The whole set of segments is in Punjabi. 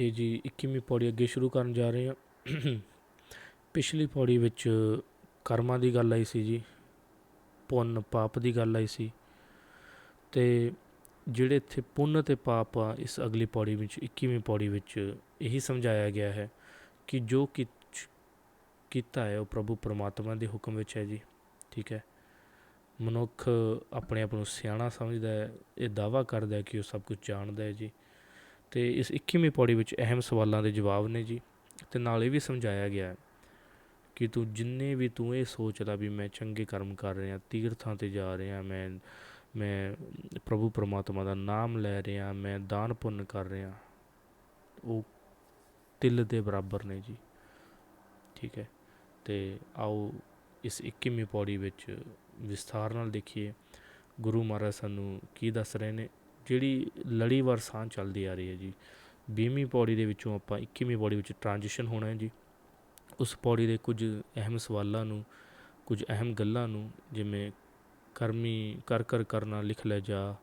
ਇਹ ਜੀ 21ਵੀਂ ਪੌੜੀ ਅੱਗੇ ਸ਼ੁਰੂ ਕਰਨ ਜਾ ਰਹੇ ਹਾਂ। ਪਿਛਲੀ ਪੌੜੀ ਵਿੱਚ ਕਰਮਾਂ ਦੀ ਗੱਲ ਆਈ ਸੀ ਜੀ, ਪੁੰਨ ਪਾਪ ਦੀ ਗੱਲ ਆਈ ਸੀ ਤੇ ਜਿਹੜੇ ਇੱਥੇ ਪੁੰਨ ਤੇ ਪਾਪ ਆ, ਇਸ ਅਗਲੀ ਪੌੜੀ ਵਿੱਚ 21ਵੀਂ ਪੌੜੀ ਵਿੱਚ ਇਹੀ ਸਮਝਾਇਆ ਗਿਆ ਹੈ ਕਿ ਜੋ ਕਿ ਕੀਤਾ ਹੈ ਉਹ ਪ੍ਰਭੂ ਪਰਮਾਤਮਾ ਦੇ ਹੁਕਮ ਵਿੱਚ ਹੈ ਜੀ, ਠੀਕ ਹੈ। ਮਨੁੱਖ ਆਪਣੇ ਆਪ ਨੂੰ ਸਿਆਣਾ ਸਮਝਦਾ ਹੈ, ਇਹ ਦਾਵਾ ਕਰਦਾ ਹੈ ਕਿ ਉਹ ਸਭ ਕੁਝ ਜਾਣਦਾ ਹੈ ਜੀ। ਤੇ ਇਸ 21ਵੀਂ ਪੌੜੀ ਵਿੱਚ ਅਹਿਮ ਸਵਾਲਾਂ ਦੇ ਜਵਾਬ ਨੇ ਜੀ। ਤੇ ਨਾਲ ਇਹ ਵੀ ਸਮਝਾਇਆ ਗਿਆ ਹੈ ਕਿ ਤੂੰ ਜਿੰਨੇ ਵੀ ਤੂੰ ਇਹ ਸੋਚਦਾ ਵੀ ਮੈਂ ਚੰਗੇ ਕਰਮ ਕਰ ਰਿਹਾ, ਤੀਰਥਾਂ ਤੇ ਜਾ ਰਿਹਾ, ਮੈਂ ਮੈਂ ਪ੍ਰਭੂ ਪਰਮਾਤਮਾ ਦਾ ਨਾਮ ਲੈ ਰਿਹਾ, ਮੈਂ ਦਾਨ ਪੁੰਨ ਕਰ ਰਿਹਾ, ਉਹ ਤਿਲ ਦੇ ਬਰਾਬਰ ਨੇ ਜੀ। ਠੀਕ ਹੈ? ਤੇ ਆਓ ਇਸ 21ਵੀਂ ਪੌੜੀ ਵਿੱਚ ਵਿਸਥਾਰ ਨਾਲ ਦੇਖੀਏ। ਗੁਰੂ ਮਹਾਰਾਜ ਸਾਨੂੰ ਕੀ ਦੱਸ ਰਹੇ ਨੇ? ਜਿਹੜੀ ਲੜੀਵਾਰ ਸਾਹ ਚੱਲਦੀ ਆ ਰਹੀ ਹੈ ਜੀ 20ਵੀਂ ਪੌੜੀ ਦੇ ਵਿੱਚੋਂ ਆਪਾਂ 21ਵੀਂ ਪੌੜੀ ਵਿੱਚ ਟ੍ਰਾਂਜੀਸ਼ਨ ਹੋਣਾ ਹੈ ਜੀ। ਉਸ ਪੌੜੀ ਦੇ ਕੁਝ ਅਹਿਮ ਸਵਾਲਾਂ ਨੂੰ, ਕੁਝ ਅਹਿਮ ਗੱਲਾਂ ਨੂੰ ਜਿਵੇਂ ਕਰਮੀ ਕਰ ਕਰ ਕਰਨਾ ਲਿਖ ਲੈ ਜਾ,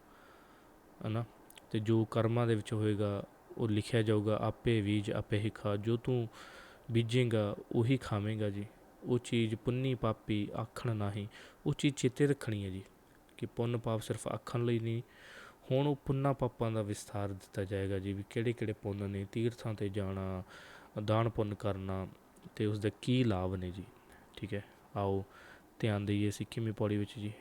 ਹਨਾ? ਤੇ ਜੋ ਕਰਮਾਂ ਦੇ ਵਿੱਚ ਹੋਏਗਾ, ਉਹ ਲਿਖਿਆ ਜਾਊਗਾ, ਆਪੇ ਬੀਜ ਆਪੇ ਹੀ ਖਾ, ਜੋ ਤੂੰ ਬੀਜੇਗਾ, ਉਹੀ ਖਾਵੇਂਗਾ ਜੀ। ਉਹ ਚੀਜ਼ ਪੁੰਨੀ ਪਾਪੀ ਆਖਣ ਨਹੀਂ, ਉਹ ਚੀਜ਼ ਚੇਤੇ ਰੱਖਣੀ ਹੈ ਜੀ, ਕਿ ਪੁੰਨ ਪਾਪ ਸਿਰਫ ਆਖਣ ਲਈ ਨਹੀਂ ਹੁਣ ਉਹ ਪੁੰਨਾ ਪਾਪਾਂ ਦਾ ਵਿਸਥਾਰ ਦਿੱਤਾ ਜਾਏਗਾ ਜੀ ਵੀ ਕਿਹੜੇ ਕਿਹੜੇ ਪੁੰਨ ਨੇ, ਤੀਰਥਾਂ ਤੇ ਜਾਣਾ, ਦਾਨ ਪੁੰਨ ਕਰਨਾ ਤੇ ਉਸ ਦੇ ਕੀ ਲਾਭ ਨੇ ਜੀ। ਠੀਕ ਹੈ? ਆਓ ਧਿਆਨ ਦਈਏ ਸਿੱਕੀਮੀ ਪੌੜੀ ਵਿੱਚ ਜੀ।